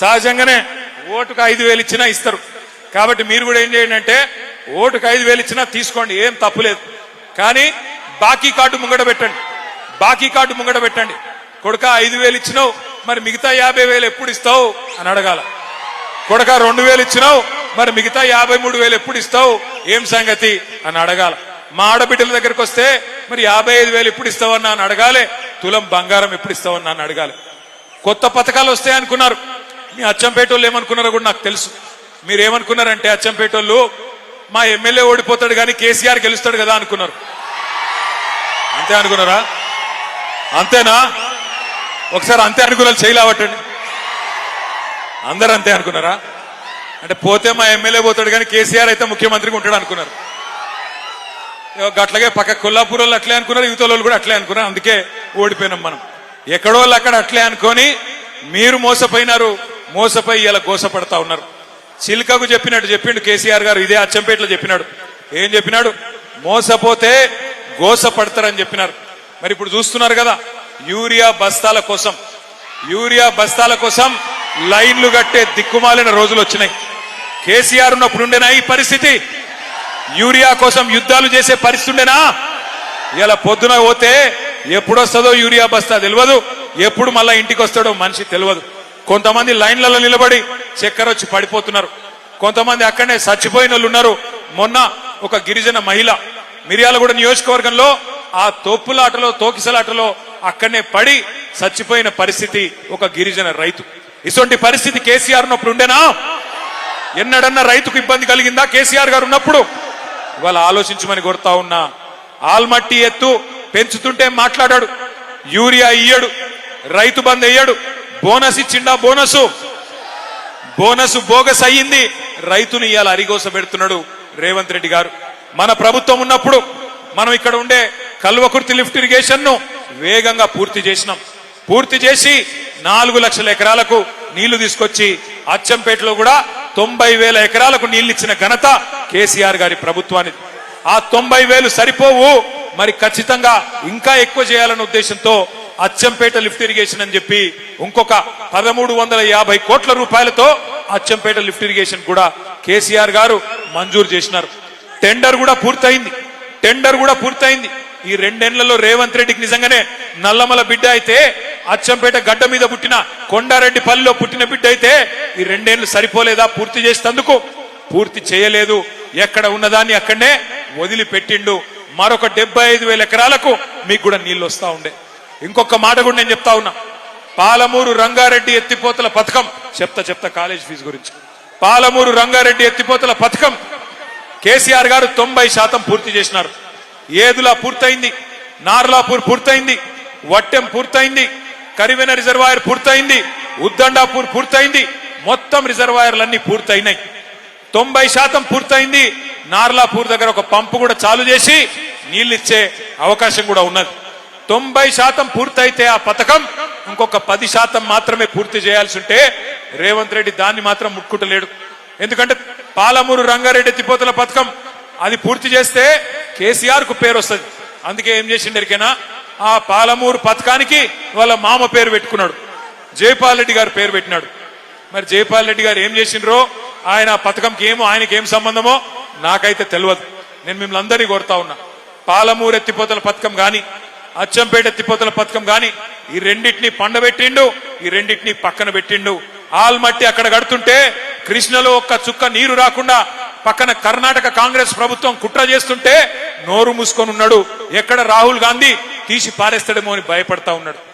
సహజంగానే ఓటుకు ఐదు వేలు ఇచ్చినా ఇస్తారు. కాబట్టి మీరు కూడా ఏం చేయండి అంటే ఓటుకు ఐదు వేలు ఇచ్చినా తీసుకోండి ఏం తప్పులేదు కానీ బాకీ కార్డు ముంగట పెట్టండి. బాకీ కార్డు ముంగట పెట్టండి. కొడుక ఐదు వేలు ఇచ్చినావు మరి మిగతా యాభై వేలు ఎప్పుడు ఇస్తావు అని అడగాల. కొడక రెండు వేలు ఇచ్చినావు మరి మిగతా యాభై మూడు వేలు ఎప్పుడు ఇస్తావు ఏం సంగతి అని అడగాల. మా ఆడబిడ్డల దగ్గరకు వస్తే మరి యాభై ఐదు వేలు ఎప్పుడు ఇస్తావన్నా అని అడగాలి తులం బంగారం ఎప్పుడు ఇస్తావన్నా అని అడగాలి. కొత్త పథకాలు వస్తాయనుకున్నారు మీ అచ్చంపేటోళ్ళు ఏమనుకున్నారో కూడా నాకు తెలుసు. మీరు ఏమనుకున్నారంటే అచ్చంపేటోళ్ళు మా ఎమ్మెల్యే ఓడిపోతాడు కానీ కేసీఆర్ గెలుస్తాడు కదా అనుకున్నారు. అంతే అనుకున్నారా? అంతేనా? ఒకసారి అంతే అనుకున్నారు చేయలేవటండి అందరు అంతే అనుకున్నారా? అంటే పోతే మా ఎమ్మెల్యే పోతాడు కానీ కేసీఆర్ అయితే ముఖ్యమంత్రిగా ఉంటాడు అనుకున్నారు. అట్లాగే పక్క కొల్లాపూర్ వాళ్ళు అట్లే అనుకున్నారు యువత వాళ్ళు కూడా అట్లే అనుకున్నారు. అందుకే ఓడిపోయినాం మనం. ఎక్కడో వాళ్ళు అక్కడ అట్లే అనుకొని మీరు మోసపోయినారు. మోసపై ఇలా గోసపడతా ఉన్నారు. చిలుకకు చెప్పినట్టు చెప్పిండు కేసీఆర్ గారు ఇదే అచ్చంపేటలో చెప్పినాడు. ఏం చెప్పినాడు? మోసపోతే గోసపడతారని చెప్పినారు. మరి ఇప్పుడు చూస్తున్నారు కదా యూరియా బస్తాల కోసం యూరియా బస్తాల కోసం లైన్లు కట్టే దిక్కుమాలిన రోజులు వచ్చినాయి. కేసీఆర్ ఉన్నప్పుడు ఉండేనా ఈ పరిస్థితి? యూరియా కోసం యుద్ధాలు చేసే పరిస్థితి ఉండేనా? ఇలా పొద్దున పోతే ఎప్పుడొస్తుందో యూరియా బస్తా తెలియదు ఎప్పుడు మళ్ళా ఇంటికి వస్తాడో మనిషి తెలియదు కొంతమంది లైన్లలో నిలబడి చక్కెర వచ్చి పడిపోతున్నారు. కొంతమంది అక్కడనే చచ్చిపోయిన వాళ్ళు ఉన్నారు. మొన్న ఒక గిరిజన మహిళ మిర్యాలగూడ నియోజకవర్గంలో ఆ తోపులాటలో తోకిసలాటలో అక్కడనే పడి చచ్చిపోయిన పరిస్థితి ఒక గిరిజన రైతు. ఇటువంటి పరిస్థితి కేసీఆర్ ఉన్నప్పుడు ఉండేనా? ఎన్నడన్నా రైతుకు ఇబ్బంది కలిగిందా కేసీఆర్ గారు ఉన్నప్పుడు? ఇవాళ ఆలోచించమని కొడతా ఉన్నా ఆల్మట్టి ఎత్తు పెంచుతుంటే మాట్లాడాడు. యూరియా ఇయ్యడు. రైతు బంద్ అయ్యాడు బోనస్ ఇచ్చిండా? బోనస్. బోనస్ బోగస్ అయ్యింది. రైతుని ఇవాళ అరిగోస పెడుతున్నాడు రేవంత్ రెడ్డి గారు. మన ప్రభుత్వం ఉన్నప్పుడు మనం ఇక్కడ ఉండే కల్వకుర్తి లిఫ్ట్ ఇరిగేషన్ను వేగంగా పూర్తి చేసినాం. పూర్తి చేసి నాలుగు లక్షల ఎకరాలకు నీళ్ళు తీసుకొచ్చి అచ్చంపేటలో కూడా తొంభై వేల ఎకరాలకు నీళ్ళు ఇచ్చిన ఘనత కేసీఆర్ గారి ప్రభుత్వానికి ఆ తొంభై వేలు సరిపోవు. మరి ఖచ్చితంగా ఇంకా ఎక్కువ చేయాలన్న ఉద్దేశంతో అచ్చంపేట లిఫ్ట్ ఇరిగేషన్ అని చెప్పి ఇంకొక పదమూడు వందల యాభై కోట్ల రూపాయలతో అచ్చంపేట లిఫ్ట్ ఇరిగేషన్ కూడా కేసీఆర్ గారు మంజూరు చేసినారు. టెండర్ కూడా పూర్తయింది. టెండర్ కూడా పూర్తయింది. ఈ రెండేళ్ళలో రేవంత్ రెడ్డికి నిజంగానే నల్లమల బిడ్డ అయితే అచ్చంపేట గడ్డ మీద పుట్టిన కొండారెడ్డి పల్లిలో పుట్టిన బిడ్డ అయితే ఈ రెండేళ్ళు సరిపోలేదా? పూర్తి చేసేందుకు పూర్తి చేయలేదు. ఎక్కడ ఉన్నదాన్ని అక్కడనే వదిలిపెట్టిండు. మరొక డెబ్బై ఐదు వేల ఎకరాలకు మీకు కూడా నీళ్ళు వస్తా ఉండే. ఇంకొక మాట కూడా నేను చెప్తా ఉన్నా. పాలమూరు రంగారెడ్డి ఎత్తిపోతల పథకం చెప్తా చెప్తా కాలేజ్ ఫీజు గురించి. పాలమూరు రంగారెడ్డి ఎత్తిపోతల పథకం కేసీఆర్ గారు తొంభై శాతం పూర్తి చేసినారు. ఏదులా పూర్తయింది? నార్లాపూర్ పూర్తయింది. వట్టెం పూర్తయింది. కరివెన రిజర్వాయర్ పూర్తయింది. ఉద్దండాపూర్ పూర్తయింది. మొత్తం రిజర్వాయర్లన్నీ పూర్తయినాయి. తొంభై శాతం పూర్తయింది. నార్లాపూర్ దగ్గర ఒక పంపు కూడా చాలు చేసి నీళ్ళిచ్చే అవకాశం కూడా ఉన్నది. తొంభై శాతం పూర్తయితే ఆ పథకం ఇంకొక పది శాతం మాత్రమే పూర్తి చేయాల్సి ఉంటే రేవంత్ రెడ్డి దాన్ని మాత్రం ముట్టుకుంటలేడు. ఎందుకంటే పాలమూరు రంగారెడ్డి ఎత్తిపోతల పథకం అది పూర్తి చేస్తే కేసీఆర్కు పేరు వస్తుంది అందుకే ఏం చేసిండు ఎరికైనా? ఆ పాలమూరు పథకానికి వాళ్ళ మామ పేరు పెట్టుకున్నాడు. జైపాల్ రెడ్డి గారు పేరు పెట్టినాడు. మరి జైపాల్ రెడ్డి గారు ఏం చేసిండ్రో? ఆయన ఆ పథకంకి ఏమో ఆయనకి ఏం సంబంధమో నాకైతే తెలియదు నేను మిమ్మల్ని అందరినీ కోరుతా ఉన్నా. పాలమూరు ఎత్తిపోతల పథకం కానీ అచ్చంపేట తిప్పతుల పథకం గాని ఈ రెండింటిని పండబెట్టిండు ఈ రెండింటిని పక్కన పెట్టిండు. ఆల్మట్టి అక్కడ కడుతుంటే కృష్ణలో ఒక్క చుక్క నీరు రాకుండా పక్కన కర్ణాటక కాంగ్రెస్ ప్రభుత్వం కుట్ర చేస్తుంటే నోరు మూసుకొని ఉన్నాడు. ఎక్కడ రాహుల్ గాంధీ? తీసి పారేస్తాడేమో అని భయపడతా ఉన్నాడు.